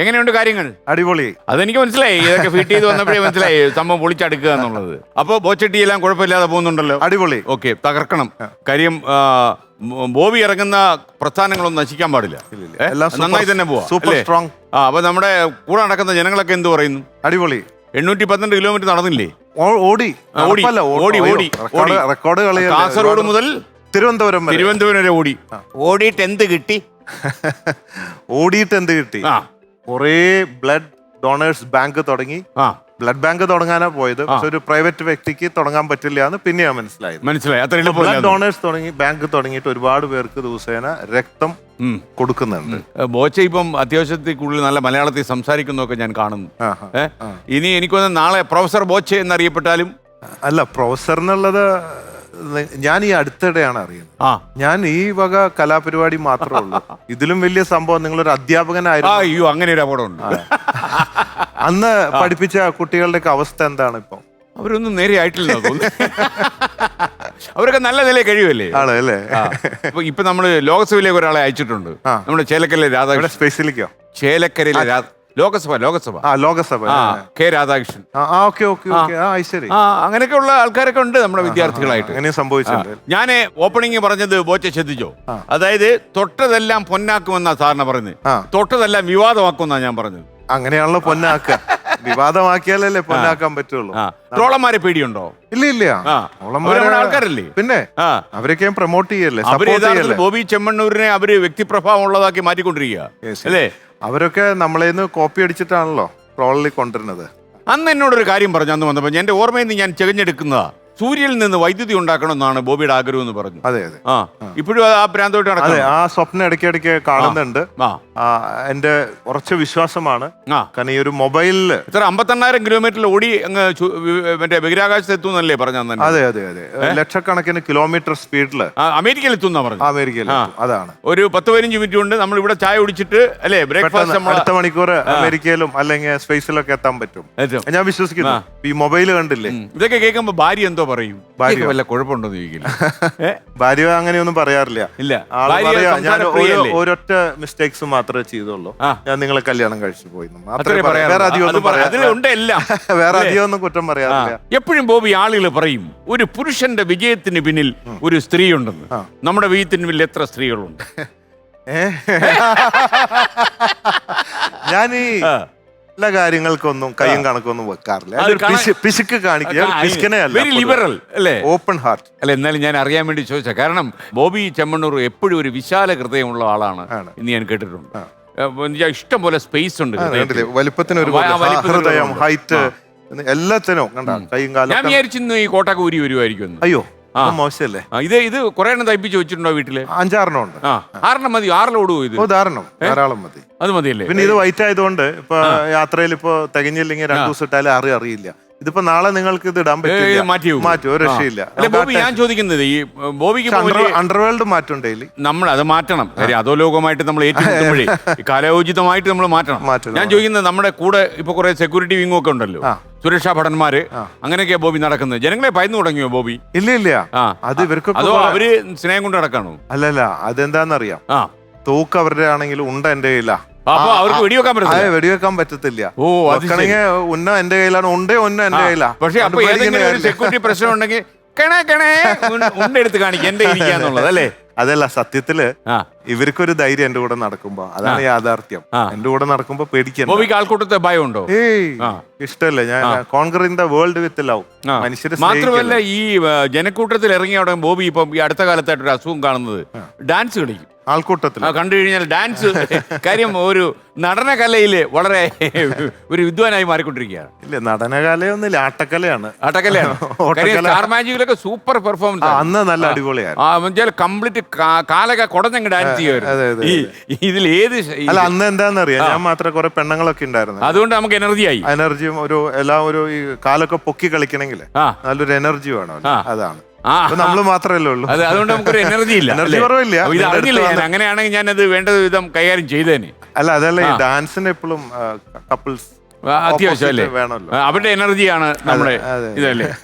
എങ്ങനെയുണ്ട് കാര്യങ്ങൾ? അടിപൊളി. അതെനിക്ക് മനസ്സിലായി. ഇതൊക്കെ ഫിറ്റ് ചെയ്ത് വന്നപ്പോഴേ മനസ്സിലായി. സംഭവം പൊളിച്ചടുക്കുക എന്നുള്ളത്. അപ്പൊ ബോച്ചട്ടി എല്ലാം കുഴപ്പമില്ലാതെ പോകുന്നുണ്ടല്ലോ? അടിപൊളി. ഓക്കെ തകർക്കണം. കാര്യം ബോബി ഇറങ്ങുന്ന പ്രസ്ഥാനങ്ങളൊന്നും നശിക്കാൻ പാടില്ല. നന്നായി തന്നെ പോവാ സൂപ്പർ സ്ട്രോങ്. ആ അപ്പൊ നമ്മുടെ കൂടെ നടക്കുന്ന ജനങ്ങളൊക്കെ എന്ത് പറയുന്നു? അടിപൊളി. എണ്ണൂറ്റി പന്ത്രണ്ട് കിലോമീറ്റർ നടന്നില്ലേ ഓടി. ഓടി, ഓടി, ഓടി, റെക്കോർഡ് ഓടി. റെക്കോർഡ് കളിയല്ലേ. കാസർഗോഡ് മുതൽ തിരുവനന്തപുരം വരെ. തിരുവനന്തപുരം വരെ ഓടി. ഓടിയിട്ട് എന്ത് കിട്ടി? ഓടിയിട്ട് എന്ത് കിട്ടി? ആ. കുറേ ബ്ലഡ് ഡോണേഴ്സ് ബാങ്ക് തുടങ്ങി. ആ. ബ്ലഡ് ബാങ്ക് തുടങ്ങാനാ പോയത്. പക്ഷെ ഒരു പ്രൈവറ്റ് വ്യക്തിക്ക് തുടങ്ങാൻ പറ്റില്ല എന്ന് പിന്നെയാ മനസ്സിലായത്. മനസ്സിലായി. അത്ര ബ്ലഡ് ഡോണേഴ്സ് തുടങ്ങി ബാങ്ക് തുടങ്ങിയിട്ട് ഒരുപാട് പേർക്ക് ദിവസേന രക്തം. കൊടുക്കുന്നുണ്ട്. ബോച്ച ഇപ്പം അത്യാവശ്യത്തിൽ കൂടുതൽ നല്ല മലയാളത്തിൽ സംസാരിക്കുന്നൊക്കെ ഞാൻ കാണുന്നു. ഇനി എനിക്കൊന്ന് നാളെ പ്രൊഫസർ ബോച്ച എന്നറിയപ്പെട്ടാലും? അല്ല പ്രൊഫസർ എന്നുള്ളത് ഞാൻ ഈ അടുത്തിടെയാണ് അറിയുന്നത്. ഞാൻ ഈ വക കലാപരിപാടി മാത്രമേ ഉള്ളൂ. ഇതിലും വലിയ സംഭവം നിങ്ങളൊരു അധ്യാപകനായിരുന്നു. അയ്യോ അങ്ങനെ ഒരു അപകടമുണ്ട് അന്ന് പഠിപ്പിച്ച കുട്ടികളുടെയൊക്കെ അവസ്ഥ എന്താണ് ഇപ്പൊ? അവരൊന്നും നേരെ ആയിട്ടില്ല അവരൊക്കെ നല്ല നിലയിൽ കഴിയുമല്ലേ? ആണല്ലേ. ഇപ്പൊ നമ്മൾ ലോകസഭയിലേക്ക് ഒരാളെ അയച്ചിട്ടുണ്ട്. നമ്മുടെ ചേലക്കരയിലെ രാധാകൃഷ്ണൻ ചേലക്കരയിലെ രാ- ലോകസഭ ലോകസഭ. ആ ലോകസഭ. ആ കെ രാധാകൃഷ്ണൻ. ആ ഓക്കെ ഓക്കെ ഓക്കെ. ആ ശരി. ആ അങ്ങനെയൊക്കെയുള്ള ആൾക്കാരൊക്കെ ഉണ്ട് നമ്മുടെ വിദ്യാർത്ഥികളായിട്ട്. അങ്ങനെ സംഭവിച്ചിട്ടുണ്ട്. ഞാൻ ഓപ്പണിംഗ് പറഞ്ഞത് ബോച്ച ശ്രദ്ധിച്ചോ? അതായത് തൊട്ടതെല്ലാം പൊന്നാക്കുമെന്നാ സാറിന് പറയുന്നത്. തൊട്ടതെല്ലാം വിവാദമാക്കുമെന്നാ ഞാൻ പറഞ്ഞത്. അങ്ങനെയാണല്ലോ പൊന്നാക്കുക. വിവാദമാക്കിയാലല്ലേ പൊന്നാക്കാൻ പറ്റുള്ളൂ. ട്രോളന്മാരെ പേടിയുണ്ടോ? ഇല്ല ഇല്ല. ആൾക്കാരല്ലേ? പിന്നെ അവരൊക്കെ പ്രൊമോട്ട് ചെയ്യല്ലേ ബോബി ചെമ്മണ്ണൂരിനെ അവർ വ്യക്തിപ്രഭാവം ഉള്ളതാക്കി മാറ്റിക്കൊണ്ടിരിക്കുക. അല്ലേ? അവരൊക്കെ നമ്മളേന്ന് കോപ്പി അടിച്ചിട്ടാണല്ലോ ട്രോളിൽ കൊണ്ടുവരുന്നത്. അന്ന് എന്നോടൊരു കാര്യം പറഞ്ഞു അന്ന് വന്നപ്പോൾ എന്റെ ഓർമ്മയിൽ നിന്ന് ഞാൻ ചെകഞ്ഞെടുക്കുന്നതാ. സൂര്യനിൽ നിന്ന് വൈദ്യുതി ഉണ്ടാക്കണമെന്നാണ് ബോബിയുടെ ആഗ്രഹം എന്ന് പറഞ്ഞു. അതെ അതെ. ആ ഇപ്പോഴും അത് ആ ഭ്രാന്തോട്ട് അതെ നടക്കണം ആ സ്വപ്നം ഇടയ്ക്കിടയ്ക്ക് കാണുന്നുണ്ട്. ആ ആ, എന്റെ ഉറച്ച വിശ്വാസമാണ്. ആ. കാരണം ഈ ഒരു മൊബൈലിൽ ഇത്ര അമ്പത്തെണ്ണായിരം കിലോമീറ്ററിൽ ഓടി അങ്ങ് ചു- വി- മറ്റേ ബഹിരാകാശത്ത് എത്തുന്നല്ലേ പറഞ്ഞു തന്നെ അതെ അതെ അതെ. ലക്ഷക്കണക്കിന് കിലോമീറ്റർ സ്പീഡിൽ അമേരിക്കയിൽ എത്തുന്ന പറഞ്ഞു അമേരിക്കയിൽ എത്തും. അതാണ്. ഒരു പത്ത് പതിനഞ്ച് മിനിറ്റ് കൊണ്ട് നമ്മൾ ഇവിടെ ചായ കുടിച്ചിട്ട് അല്ലേ ബ്രേക്ക്ഫാസ്റ്റ് പെട്ടെന്ന് നമ്മൾ അടുത്ത മണിക്കൂർ അമേരിക്കയിലും അല്ലെങ്കിൽ സ്പേസിലൊക്കെ എത്താൻ പറ്റും. എത്തും. ഞാൻ വിശ്വസിക്കുന്നു. ഈ മൊബൈൽ കണ്ടില്ലേ? ഇതൊക്കെ കേൾക്കുമ്പോ ഭാര്യ എന്തോ പറയും ഭാര്യ? വല്ല കുഴപ്പമുണ്ടോ ചോദിക്കില്ല? ഭാര്യ അങ്ങനെയൊന്നും പറയാറില്ല ഇല്ല ആൾ ഭാര്യ പറയാ ഞാൻ ഒരു? ഒരൊറ്റ മിസ്റ്റേക്സ് മാത്രമേ ചെയ്തുള്ളൂ ആ. ഞാൻ നിങ്ങളെ കല്യാണം കഴിച്ചു പോയി എന്ന് മാത്രമേ അത്രേ പറയാ- വേറെ. അധികം അത് ഒന്നും പറ- പറയാ അതിലുണ്ട് എല്ലാം വേറെ? അധികം ഒന്നും കുറ്റം പറയാറില്ല എപ്പോഴും ബോബി ആളുകൾ പറയും ഒരു പുരുഷന്റെ വിജയത്തിന് പിന്നിൽ ഒരു സ്ത്രീ ഉണ്ടെന്ന് നമ്മുടെ വിജയത്തിന് പിന്നിൽ എത്ര സ്ത്രീകളുണ്ട് ഏ? ഞാൻ ഈ ആ. എല്ലാ കാര്യങ്ങൾക്കൊന്നും കയ്യും കണക്കൊന്നും വെക്കാറില്ല. പിശുക്ക് കാണിക്കുക. വെരി ലിബറൽ അല്ലേ ഓപ്പൺ ഹാർട്ട് അല്ല? എന്നാലും ഞാൻ അറിയാൻ വേണ്ടി ചോദിച്ച കാരണം ബോബി ചെമ്മണ്ണൂർ എപ്പോഴും ഒരു വിശാല ഹൃദയമുള്ള ആളാണ്. എന്ന് ഞാൻ കേട്ടിട്ടുണ്ട്. ഇഷ്ടം പോലെ സ്പേസ് ഉണ്ട് വലുപ്പത്തിന് ഒരു ഹൃദയം ഹൈറ്റ് എല്ലാത്തിനും കൈയും കാലും ഞാൻ വിചാരിച്ചിരുന്നു ഈ കോട്ടക്ക് ഊരി വരുമായിരിക്കും അയ്യോ മോശമല്ലേ? ഇത് ഇത് കുറെ എണ്ണം തയ്പ്പിച്ച് വെച്ചിട്ടുണ്ടോ വീട്ടിൽ? അഞ്ചാറെണ്ണം ഉണ്ട്. ആറെണ്ണം മതി ആറിലോട് പോയി ധാരാളം മതി. അത് മതിയല്ലേ? പിന്നെ ഇത് വൈറ്റ് ആയതുകൊണ്ട് ഇപ്പൊ യാത്രയിൽ ഇപ്പോ തികഞ്ഞില്ലെങ്കിൽ രണ്ടു ദിവസം ഇട്ടാലും അറി അറിയില്ല. ഇതിപ്പോ നാളെ നിങ്ങൾക്ക് ഇത് ഇടാൻ പറ്റും പറ്റില്ല. മാറ്റി. മാറ്റും ഒരു രക്ഷയില്ല. ബോബി ഞാൻ ചോദിക്കുന്നത് ഈ ബോബിക്ക് അണ്ടർവേൾഡ് മാറ്റും ഡെയിലി നമ്മൾ അത് മാറ്റണം. കാര്യം അധോലോകമായിട്ട് നമ്മൾ ഏറ്റുമുട്ടുമ്പോഴേ ഈ കാലോചിതമായിട്ട് നമ്മൾ മാറ്റണം. ഞാൻ ചോദിക്കുന്നത് നമ്മുടെ കൂടെ ഇപ്പൊ കുറെ സെക്യൂരിറ്റി വിങ്ങും ഒക്കെ ഉണ്ടല്ലോ. സുരക്ഷാ ഭടന്മാര് അങ്ങനെയൊക്കെയാ ബോബി നടക്കുന്നത്. ജനങ്ങളെ ഭയന്നു തുടങ്ങിയോ ബോബി? ഇല്ല ഇല്ല. അത് ഇവർക്ക് അതോ അവർ സ്നേഹം കൊണ്ട് നടക്കാണോ? അല്ലല്ല അതെന്താന്നറിയാം? ആ. തൂക്ക് അവരുടെ ആണെങ്കിലും ഉണ്ട് എന്റെ കയ്യിലാ. അപ്പൊ അവർക്ക് വെടിവെക്കാൻ അതെ പറ്റില്ല വെടിവെക്കാൻ പറ്റത്തില്ല. ഓ, അത് ശരി. വെക്കണമെങ്കിൽ ഉന്ന എന്റെ കയ്യിലാണ് ഉണ്ടേ ഉന്ന എന്റെ കയ്യിലാ. പക്ഷെ അപ്പൊ അതുകൊണ്ട് ഏതെങ്കിലും ഒരു. സെക്യൂരിറ്റി പ്രശ്നം ഉണ്ടെങ്കിൽ കണേ കണേ ഉണ്ടെടുത്ത് കാണിക്കുക എന്റെ ഇരിക്കാന്നുള്ളത് അല്ലേ? അതല്ല സത്യത്തിൽ ആ. ഇവർക്കൊരു ധൈര്യം എന്റെ കൂടെ നടക്കുമ്പോ അതാണ് യാഥാർത്ഥ്യം. ആ. എന്റെ കൂടെ നടക്കുമ്പോ പേടിക്കണ്ട. ബോബിക്ക് ആൾക്കൂട്ടത്തെ ഇഷ്ടല്ലേ ഏയ് ആ. ഇഷ്ടല്ല. ഞാൻ കോൺഗ്രസിന്റെ ദ വേൾഡ് വിത്ത് ലവ് ആ. മനുഷ്യരെ മാത്രമല്ല സ്നേഹിക്കല്ലേ. ഈ ആ, ജനക്കൂട്ടത്തിൽ ഇറങ്ങിയ അവിടെ ബോബി ഇപ്പം ഈ അടുത്ത കാലത്തായിട്ട് ഒരു അസുഖം കാണുന്നത് ഡാൻസ് കളിക്കും. ആൾക്കൂട്ടത്തിൽ കണ്ടു കഴിഞ്ഞാൽ ഡാൻസ് കാര്യം ഒരു നടന കലയിൽ വളരെ ഒരു വിദ്വാനായി മാറിക്കൊണ്ടിരിക്കുകയാണ്. ഇല്ല നടനകലയൊന്നുമില്ല ആട്ടക്കലയാണ്. ആട്ടക്കലയാണ്. സ്റ്റാർ മാജിക്കിലൊക്കെ സൂപ്പർ പെർഫോമൻസ് അന്ന് നല്ല അടിപൊളിയാണ് കംപ്ലീറ്റ് കാലൊക്കെ കുടഞ്ഞങ്ങ് ഡാൻസ് ചെയ്യുമായിരുന്നു. ഇതിൽ ഏത് അല്ല അന്ന് എന്താണെന്നറിയാം. ഞാൻ മാത്രമേ കുറെ പെണ്ണുങ്ങളൊക്കെ ഉണ്ടായിരുന്നു. അതുകൊണ്ട് നമുക്ക് എനർജിയായി എനർജിയും ഒരു എല്ലാം ഒരു ഈ കാലൊക്കെ പൊക്കി കളിക്കണമെങ്കിൽ നല്ലൊരു എനർജി വേണം അതാണ്. ആ. നമ്മൾ മാത്രമല്ലേ ഉള്ളൂ. അത് അതുകൊണ്ട് നമുക്കൊരു എനർജി ഇല്ല എനർജി കുറവില്ല. ഇത് അറിഞ്ഞില്ല ഞാൻ. അങ്ങനെയാണെങ്കിൽ ഞാൻ അത് വേണ്ട വിധം കൈകാര്യം ചെയ്തേനെ. അല്ല അതല്ല. ഡാൻസിന് എപ്പോഴും കപ്പിൾസ് അത്യാവശ്യം അല്ലേ? വേണമല്ലോ. അവരുടെ എനർജിയാണ് നമ്മുടെ ഇതല്ലേ?